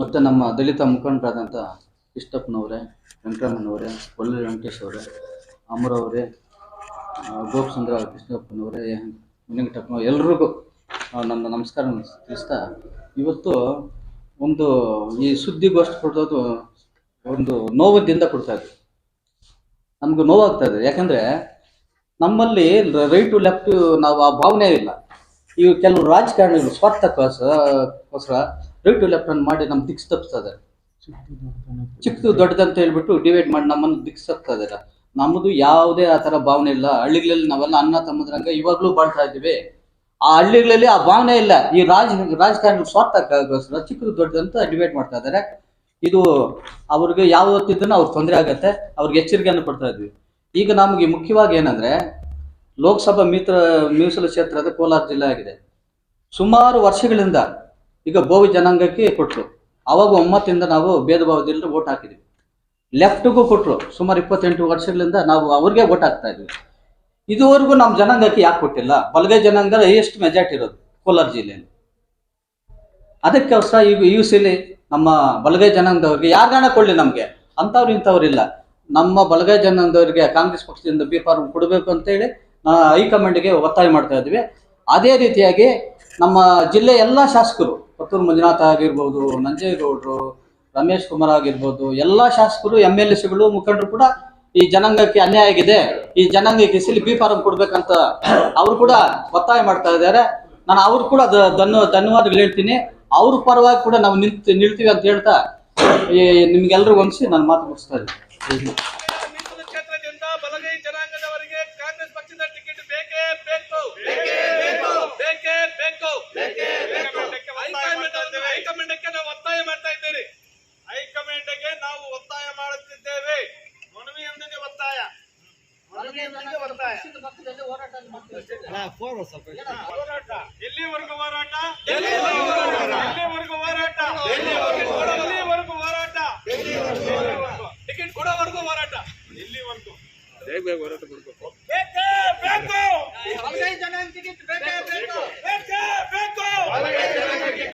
ಮತ್ತು ನಮ್ಮ ದಲಿತ ಮುಖಂಡರಾದಂಥ ಕೃಷ್ಣಪ್ಪನವರೇ ವೆಂಕಟರಮಣ್ಣವರೇ ಕೊಲ್ಲಿ ವೆಂಕಟೇಶ್ ಅವರೇ ಅಮರವರೇ ಗೋಪಚಂದ್ರ ಕೃಷ್ಣಪ್ಪನವರೇ ವೆಂಕಟಪ್ಪನವ್ರು ಎಲ್ರಿಗೂ ನನ್ನ ನಮಸ್ಕಾರ ತಿಳಿಸ್ತಾ ಇವತ್ತು ಒಂದು ಈ ಸುದ್ದಿಗೋಷ್ಠಿ ಕೊಡೋದು ಒಂದು ನೋವದಿಂದ ಕೊಡ್ತಾ ಇದೆ. ನಮಗೂ ನೋವಾಗ್ತಾ ಇದೆ. ಯಾಕಂದರೆ ನಮ್ಮಲ್ಲಿ ರೈಟು ಲೆಫ್ಟ್ ನಾವು ಆ ಭಾವನೆ ಇಲ್ಲ. ಈಗ ಕೆಲವು ರಾಜಕಾರಣಿಗಳು ಸ್ವಾರ್ಥಕ್ಕೋಸ್ಕರ ರೈಟು ಲೆಫ್ಟ್ ಅನ್ನು ಮಾಡಿ ನಮ್ಮ ದಿಕ್ಸ್ ತಪ್ಪಿಸ್ತಾ ಇದ್ದಾರೆ ಚಿಕ್ಕದು ದೊಡ್ಡದಂತ ಹೇಳ್ಬಿಟ್ಟು ಡಿವೈಡ್ ಮಾಡಿ ನಮ್ಮನ್ನು ದಿಕ್ಸ್ ತಪ್ಪಿಸ್ತಾ ಇದ್ದಾರೆ ನಮ್ಮದು ಯಾವುದೇ ಆ ಥರ ಭಾವನೆ ಇಲ್ಲ. ಹಳ್ಳಿಗಳಲ್ಲಿ ನಾವೆಲ್ಲ ಅನ್ನ ತಮ್ಮದ್ರಂಗ ಇವಾಗಲೂ ಬಾಳ್ತಾ ಇದ್ದೀವಿ. ಆ ಹಳ್ಳಿಗಳಲ್ಲಿ ಆ ಭಾವನೆ ಇಲ್ಲ. ಈ ರಾಜ, ರಾಜಕಾರಣಿಗಳು ಸ್ವಾರ್ಥಕ್ಕೋಸ್ಕರ ಚಿಕ್ಕದು ದೊಡ್ಡದಂತ ಡಿವೈಡ್ ಮಾಡ್ತಾ ಇದ್ದಾರೆ ಇದು ಅವ್ರಿಗೆ ಯಾವತ್ತಿದ್ದನೂ ಅವ್ರಿಗೆ ತೊಂದರೆ ಆಗುತ್ತೆ ಅವ್ರಿಗೆ ಎಚ್ಚರಿಕೆಯನ್ನು ಕೊಡ್ತಾ ಇದ್ವಿ ಈಗ ನಮಗೆ ಮುಖ್ಯವಾಗಿ ಏನಂದ್ರೆ ಲೋಕಸಭಾ ಮೀತ್ರ ಮೀಸಲು ಕ್ಷೇತ್ರದ ಕೋಲಾರ ಜಿಲ್ಲೆ ಆಗಿದೆ ಸುಮಾರು ವರ್ಷಗಳಿಂದ ಈಗ ಬೋವಿ ಜನಾಂಗಕ್ಕೆ ಕೊಟ್ಟರು ಅವಾಗ ಒಮ್ಮತ್ತಿಂದ ನಾವು ಭೇದ ಭಾವದಿಂದ ವೋಟ್ ಹಾಕಿದ್ವಿ ಲೆಫ್ಟ್ಗೂ ಕೊಟ್ಟರು ಸುಮಾರು ಇಪ್ಪತ್ತೆಂಟು ವರ್ಷಗಳಿಂದ ನಾವು ಅವ್ರಿಗೆ ವೋಟ್ ಹಾಕ್ತಾ ಇದ್ವಿ. ಇದುವರೆಗೂ ನಮ್ಮ ಜನಾಂಗಕ್ಕೆ ಯಾಕೆ ಕೊಟ್ಟಿಲ್ಲ? ಬಲಗೈ ಜನಾಂಗ ಎಷ್ಟು ಮೆಜಾರಿಟಿ ಇರೋದು ಕೋಲಾರ ಜಿಲ್ಲೆಯಲ್ಲಿ. ಅದಕ್ಕೋಸ್ಕರ ಈಗ ಈ ಸಿಲಿ ನಮ್ಮ ಬಲಗೈ ಜನಾಂಗದವ್ರಿಗೆ ಯಾರ್ಗಾನ ಕೊಡಲಿ ನಮಗೆ? ಅಂಥವ್ರು ಇಂಥವ್ರು ಇಲ್ಲ. ನಮ್ಮ ಬಲಗೈ ಜನಾಂಗದವ್ರಿಗೆ ಕಾಂಗ್ರೆಸ್ ಪಕ್ಷದಿಂದ ಬಿ ಫಾರ್ಮ್ ಕೊಡಬೇಕು ಅಂತೇಳಿ ಹೈಕಮಾಂಡ್ಗೆ ಒತ್ತಾಯ ಮಾಡ್ತಾ ಇದ್ವಿ. ಅದೇ ರೀತಿಯಾಗಿ ನಮ್ಮ ಜಿಲ್ಲೆ ಎಲ್ಲ ಶಾಸಕರು ಪತ್ತೂರು ಮಂಜುನಾಥ ಆಗಿರ್ಬೋದು, ನಂಜೇಗೌಡರು, ರಮೇಶ್ ಕುಮಾರ್ ಆಗಿರ್ಬೋದು, ಎಲ್ಲ ಶಾಸಕರು ಎಂ ಎಲ್ ಎಸ್ಗಳು ಮುಖಂಡರು ಕೂಡ ಈ ಜನಾಂಗಕ್ಕೆ ಅನ್ಯಾಯ ಆಗಿದೆ. ಈ ಜನಾಂಗಕ್ಕೆ ಸಿಲಿ ಬಿ ಫಾರಂ ಕೊಡ್ಬೇಕಂತ ಅವ್ರು ಕೂಡ ಒತ್ತಾಯ ಮಾಡ್ತಾ ಇದ್ದಾರೆ. ನಾನು ಅವ್ರು ಕೂಡ ಧನ್ಯ ಧನ್ಯವಾದಗಳು ಹೇಳ್ತೀನಿ. ಅವ್ರ ಪರವಾಗಿ ಕೂಡ ನಾವು ನಿಲ್ತೀವಿ ಅಂತ ಹೇಳ್ತಾ ನಿಮ್ಗೆಲ್ರಿಗೂ ಹೊಂದಿಸಿ ನಾನು ಮಾತು ಮುಗಿಸ್ತಾ ಇದ್ದೀನಿ ಮೀಸಲು ಕ್ಷೇತ್ರದಿಂದ ಬಲಗೈ ಜನಾಂಗದವರಿಗೆ ಕಾಂಗ್ರೆಸ್ ಪಕ್ಷದ ಟಿಕೆಟ್ ಬೇಕೇ ಬೇಕು ಬೇಕೇ ಬೇಕು ಹೈಕಮಾಂಡ್ ಹೈಕಮಾಂಡ್ಗೆ ನಾವು ಒತ್ತಾಯ ಮಾಡ್ತಾ ಇದ್ದೇವೆ ಹೈಕಮಾಂಡ್ಗೆ ನಾವು ಒತ್ತಾಯ ಮಾಡುತ್ತಿದ್ದೇವೆ ಮನವಿಯೊಂದಿಗೆ ಒತ್ತಾಯ ಮನವಿಯೊಂದಿಗೆ ಒತ್ತಾಯ ಹೋರಾಟ ಎಲ್ಲಿವರೆಗೂ ಹೋರಾಟ? ಎಲ್ಲಿವರೆಗೂ ಹೋರಾಟ? ಎಲ್ಲಿವರೆಗೂ ಹೋರಾಟ? ಟಿಕೆಟ್ ಕೊಡೋವರೆಗೂ ಹೋರಾಟ. ಎಲ್ಲಿವರೆಗೂ? ಬೇಕೇ ಬೇಕು ಬೇಕೇ ಬೇಕು.